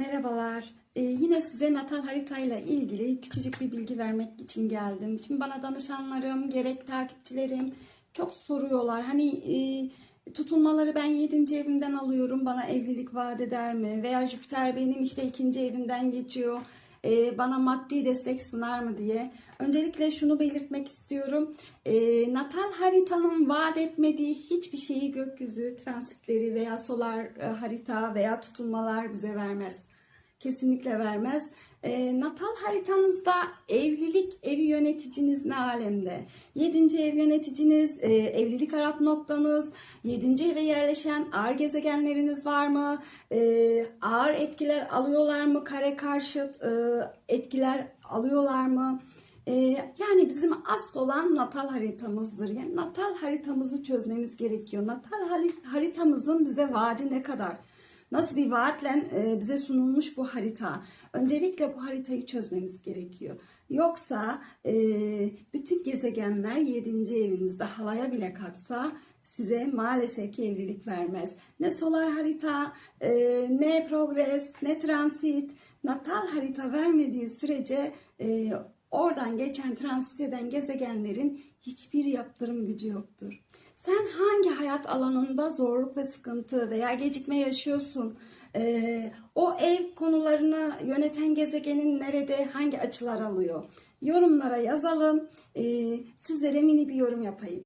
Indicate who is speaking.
Speaker 1: Merhabalar. Ee, yine size natal haritayla ilgili küçücük bir bilgi vermek için geldim. Şimdi bana danışanlarım, gerek takipçilerim çok soruyorlar. Hani e, tutulmaları ben 7. evimden alıyorum. Bana evlilik vaat eder mi? Veya Jüpiter benim işte ikinci evimden geçiyor. e, bana maddi destek sunar mı diye. Öncelikle şunu belirtmek istiyorum. E, natal haritanın vaat etmediği hiçbir şeyi gökyüzü transitleri veya solar e, harita veya tutulmalar bize vermez. Kesinlikle vermez. E, natal haritanızda evlilik evi yöneticiniz ne alemde? 7. ev yöneticiniz, e, evlilik Arap noktanız, 7. eve yerleşen ağır gezegenleriniz var mı? E, ağır etkiler alıyorlar mı? Kare karşıt e, etkiler alıyorlar mı? E, yani bizim asıl olan natal haritamızdır. Yani natal haritamızı çözmemiz gerekiyor. Natal hari- haritamızın bize vaadi ne kadar? Nasıl bir vaatle e, bize sunulmuş bu harita? Öncelikle bu haritayı çözmemiz gerekiyor. Yoksa e, bütün gezegenler 7. evinizde halaya bile kalksa size maalesef ki evlilik vermez. Ne solar harita, e, ne progres, ne transit, natal harita vermediği sürece oradan geçen transit eden gezegenlerin hiçbir yaptırım gücü yoktur. Sen hangi hayat alanında zorluk ve sıkıntı veya gecikme yaşıyorsun? Ee, o ev konularını yöneten gezegenin nerede, hangi açılar alıyor? Yorumlara yazalım. Ee, sizlere mini bir yorum yapayım.